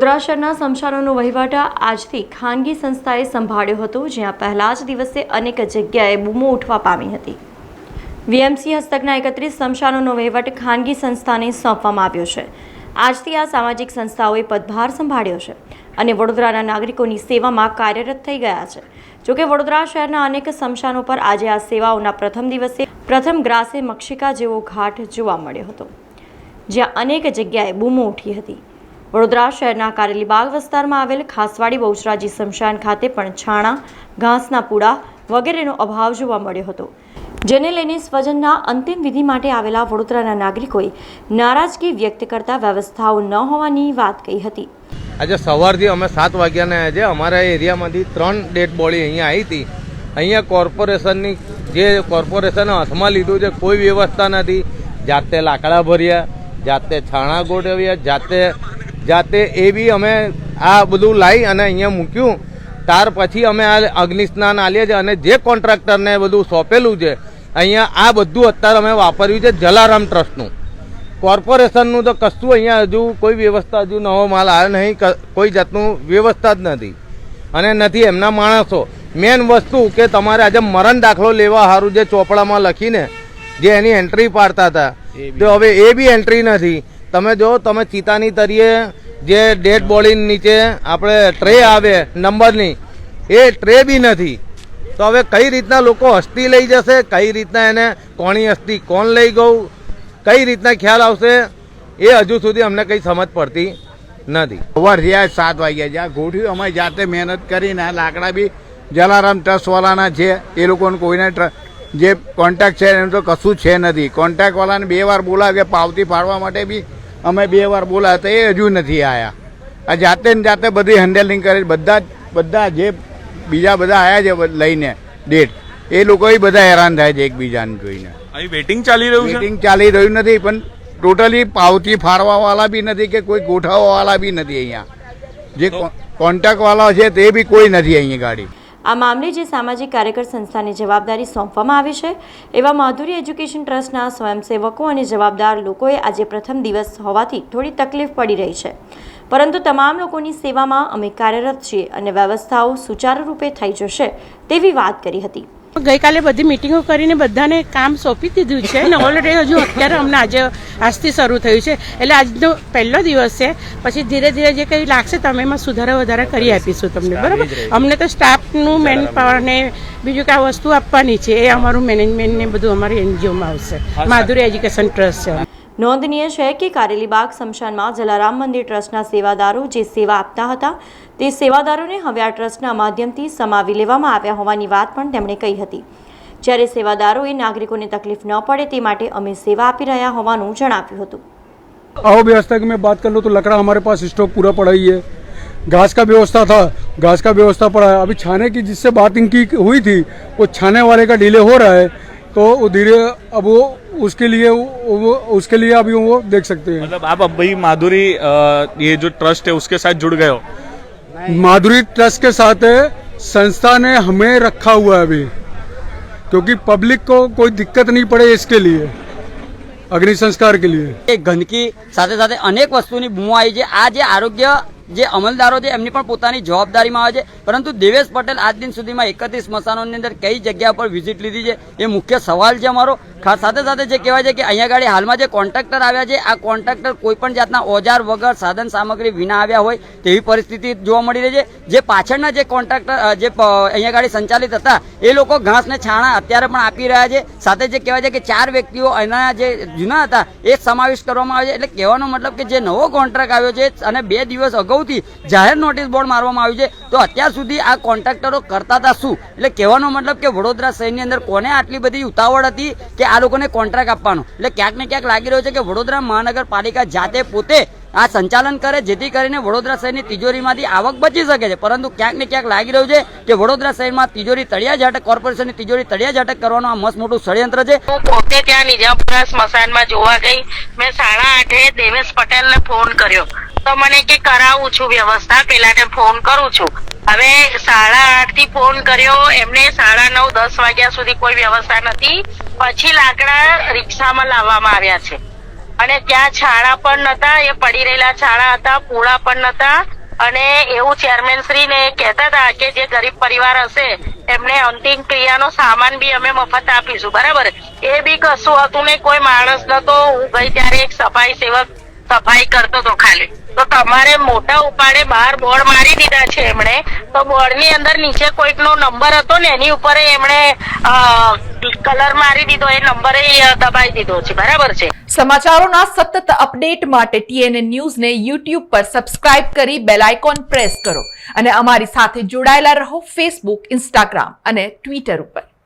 વડોદરા શહેરના સ્મશાનોનો વહીવટ આજથી ખાનગી સંસ્થાએ સંભાળ્યો હતો, જ્યાં પહેલા જ દિવસે અનેક જગ્યાએ બૂમો ઉઠવા પામી હતી. વીએમસી હસ્તકના એકત્રીસ સ્મશાનોનો વહીવટ ખાનગી સંસ્થાને સોંપવામાં આવ્યો છે. આજથી આ સામાજિક સંસ્થાઓએ પદભાર સંભાળ્યો છે અને વડોદરાના નાગરિકોની સેવામાં કાર્યરત થઈ ગયા છે. જોકે વડોદરા શહેરના અનેક સ્મશાનો પર આજે આ સેવાઓના પ્રથમ દિવસે પ્રથમ ગ્રાસે મક્ષિકા જેવો ઘાટ જોવા મળ્યો હતો, જ્યાં અનેક જગ્યાએ બૂમો ઉઠી હતી. વડોદરા શહેરના કારેલીબાગ વિસ્તારમાં આવેલ ખાસવાડી બહુચરાજી શમશાન ખાતે પણ છાણા, ઘાસના પૂડા વગેરેનો અભાવ જોવા મળ્યો હતો. જેને લઈને સ્વજનના અંતિમ વિધિ માટે આવેલા વડોદરાના નાગરિકોએ નારાજગી વ્યક્ત કરતા વ્યવસ્થાઓ ન હોવાની વાત કહી હતી. આજે સવારથી અમે સાત વાગ્યાને આજે અમારા એરિયામાંથી ત્રણ ડેડ બોડી અહીંયા આવી હતી. અહીંયા કોર્પોરેશનની, જે કોર્પોરેશને હાથમાં લીધું છે, કોઈ વ્યવસ્થા નથી. જાતે લાકડા ભર્યા, જાતે છાણા ગોઠવ્યા, જાતે જાતે એ બી અમે આ બધું લાવી અને અહીંયા મૂક્યું. ત્યાર પછી અમે આ અગ્નિસ્નાન આલીએ છીએ અને જે કોન્ટ્રાક્ટરને બધું સોંપેલું છે અહીંયા આ બધું અત્યારે અમે વાપર્યું છે જલારામ ટ્રસ્ટનું. કોર્પોરેશનનું તો કશું અહીંયા હજુ કોઈ વ્યવસ્થા હજુ નવો માલ આવે નહીં કોઈ જાતનું વ્યવસ્થા જ નથી. અને નથી એમના માણસો. મેન વસ્તુ કે તમારે આજે મરણ દાખલો લેવા સારું જે ચોપડામાં લખીને જે એની એન્ટ્રી પાડતા હતા. તો હવે એ બી એન્ટ્રી નથી. તમે જો, તમે ચિતાની તરીએ જે ડેડ બોડી નીચે આપણે ટ્રે આવે, નંબરની, એ ટ્રે બી નથી. તો હવે કઈ રીતના લોકો હસ્તી લઈ જશે, કઈ રીતના એને કોણી હસ્તી કોણ લઈ ગયું, કઈ રીતના ખ્યાલ આવશે, એ હજુ સુધી અમને કંઈ સમજ પડતી નથી. સવાર થયા, સાત વાગ્યા જ્યાં ગોઠવ્યું અમે જાતે મહેનત કરીને લાકડા બી જલારામ ટ્રસ્ટવાળાના છે. એ લોકોને કોઈને જે કોન્ટેક્ટ છે, એનું તો કશું છે નથી. કોન્ટેક્ટવાળાને બે વાર બોલાવ્યા કે પાવતી ફાડવા માટે બી અમે બે વાર બોલાવ્યા હતા એ હજુ નથી આવ્યા આ જાતે ને જાતે બધી હેન્ડલિંગ કરી બધા બધા જે બીજા બધા આવ્યા છે લઈને ડેટ એ લોકો બધા હેરાન થાય છે એકબીજાને જોઈને. અહીં વેટિંગ ચાલી રહ્યું વેટિંગ ચાલી રહ્યું નથી પણ ટોટલી પાવતી ફાળવાવાળા બી નથી કે કોઈ ગોઠવવાવાળા બી નથી અહીંયા. જે કોન્ટેક્ટ વાળા છે તે બી કોઈ નથી અહીંયા ગાડી. આ મામલે જે સામાજિક કાર્યકર સંસ્થાની જવાબદારી સોંપવામાં આવી છે, એવા માધુરી એજ્યુકેશન ટ્રસ્ટના સ્વયંસેવકો અને જવાબદાર લોકોએ આજે પ્રથમ દિવસ હોવાથી થોડી તકલીફ પડી રહી છે. પરંતુ તમામ લોકોની સેવામાં અમે કાર્યરત છીએ અને વ્યવસ્થાઓ સુચારુ રૂપે થઈ જશે તેવી વાત કરી હતી. ગઈકાલે બધી મિટિંગો કરીને બધાને કામ સોંપી દીધું છે. અને ઓલરેડી હજુ અત્યારે અમને આજે આજથી શરૂ થયું છે. એટલે આજનો પહેલો દિવસ છે. પછી ધીરે ધીરે જે કંઈ લાગશે તમે એમાં સુધારા વધારા કરી આપીશું તમને. બરાબર? અમને તો સ્ટાફનું મેન પાવર બીજું બીજું કાંઈ વસ્તુ આપવાની છે એ અમારું મેનેજમેન્ટ ને બધું અમારી એનજીઓમાં આવશે. માધુરી એજ્યુકેશન ટ્રસ્ટ છે. નોંધનીય છે કે કારેલીબાગ સ્મશાનમાં જલારામ મંદિર ટ્રસ્ટના સેવાદારો જે સેવા આપતા હતા તે સેવાદારોને હવે આ ટ્રસ્ટના માધ્યમથી સમાવી લેવામાં આવ્યા હોવાની વાત પણ તેમણે કહી હતી જ્યારે સેવાદારોએ નાગરિકોને તકલીફ ન પડે તે માટે અમે સેવા આપી રહ્યા હોવાનું જણાવ્યું હતું अव्यवस्था की मैं बात कर लूँ तो लकड़ा हमारे पास स्टॉक पूरा पड़ा ही है घास का व्यवस्था था घास का व्यवस्था पड़ा है अभी छाने की जिससे बात इनकी हुई थी वो छाने वाले का डिले हो रहा है तो वो धीरे अब वो उसके लिए वो, वो उसके लिए अभी वो देख सकते हैं मतलब आप अब भाई माधुरी अ, ये जो ट्रस्ट है उसके साथ जुड़ गए हो माधुरी ट्रस्ट के साथ है संस्था ने हमें रखा हुआ है अभी क्योंकि पब्लिक को कोई दिक्कत नहीं पड़े इसके लिए अग्नि संस्कार के लिए એ ગંદકી સાથે સાથે અનેક વસ્તુની બૂમો આવી છે આ જે આરોગ્ય જે અમલદારો છે, એમની પણ પોતાની જવાબદારીમાં આવે છે. પરંતુ દેવેશ પટેલ આજ દિન સુધીમાં એકત્રીસ સ્મશાનોની અંદર કઈ જગ્યા પર વિઝિટ લીધી છે, એ મુખ્ય સવાલ છે અમારો. સાથે સાથે જે કહેવાય છે કે અહીંયા ગાડી હાલમાં જે કોન્ટ્રાક્ટર આવ્યા છે, આ કોન્ટ્રાક્ટર કોઈ પણ જાતના ઓજાર વગર સાધન સામગ્રી વિના આવ્યા હોય તેવી પરિસ્થિતિ જોવા મળી રહી છે. જે પાછળના જે કોન્ટ્રાક્ટર જે અહીંયા ગાડી સંચાલિત હતા, એ લોકો ઘાસને છાણા અત્યારે પણ આપી રહ્યા છે. સાથે જે કહેવાય છે કે ચાર વ્યક્તિઓ એના જે જૂના હતા, એ સમાવેશ કરવામાં આવે છે. એટલે કહેવાનો મતલબ કે જે નવો કોન્ટ્રાક્ટ આવ્યો છે, અને બે દિવસ અગાઉથી જાહેર નોટિસ બોર્ડ મારવામાં આવ્યું છે. તો અત્યાર સુધી આ કોન્ટ્રાક્ટરો કરતા હતા શું? એટલે કહેવાનો મતલબ કે વડોદરા શહેરની અંદર કોને આટલી બધી ઉતાવળ હતી કે આ લોકોને કોન્ટ્રાક્ટ આપવાનો? એટલે ક્યાંક ને ક્યાંક લાગી રહ્યો છે કે વડોદરા મહાનગરપાલિકા જાતે પોતે આ સંચાલન કરે, જેથી કરીને વડોદરા શહેરની તિજોરીમાંથી આવક બચી શકે છે. પરંતુ ક્યાંક ને ક્યાંક લાગી રહ્યું છે કે વડોદરા શહેરમાં તિજોરી તળિયા ઝાટક કોર્પોરેશનની તિજોરી તળિયા ઝાટક કરવાનો આ મસ્ત મોટું ષડયંત્ર છે. હું પોતે ત્યાં નિજામપુરા સ્મશાનમાં જોવા ગઈ. મેં સાડા આઠે દેવેશ પટેલને ફોન કર્યો. તો મને કે કરાવું છું વ્યવસ્થા, પેલાને ફોન કરું છું. હવે સાડા આઠથી ફોન કર્યો, એમને સાડા નવ, દસ વાગ્યા સુધી કોઈ વ્યવસ્થા નથી. પછી લાકડા રિક્ષામાં લાવવામાં આવ્યા છે. અને ત્યાં છાણા પણ નતા, એ પડી રહેલા છાણા હતા, પૂળા પણ નતા. અને એવું ચેરમેન શ્રી ને કહેતા હતા કે જે ગરીબ પરિવાર હશે, એમને અંતિમ ક્રિયાનો સામાન બી અમે મફત આપીશું, બરાબર? એ બી કશું હતું ને કોઈ માણસ નતો. હું ગઈ ત્યારે એક સફાઈ સેવક સફાઈ કરતો હતો ખાલી. તો તમારે મોટા ઉપાડે બહાર બોર્ડ મારી દીધા છે એમણે. તો બોર્ડની અંદર નીચે કોઈક નો નંબર હતો ને, એની ઉપર એમણે કલર મારી દીધો, એ નંબરે દબાઈ દીધો છે. બરાબર છે? સમાચારોના સતત અપડેટ માટે ટીએનએ ન્યૂઝને યુટ્યુબ પર સબસ્ક્રાઇબ કરી બેલ આઇકોન પ્રેસ કરો. અને અમારી સાથે જોડાયેલા રહો ફેસબુક ઇન્સ્ટાગ્રામ અને ટ્વિટર ઉપર.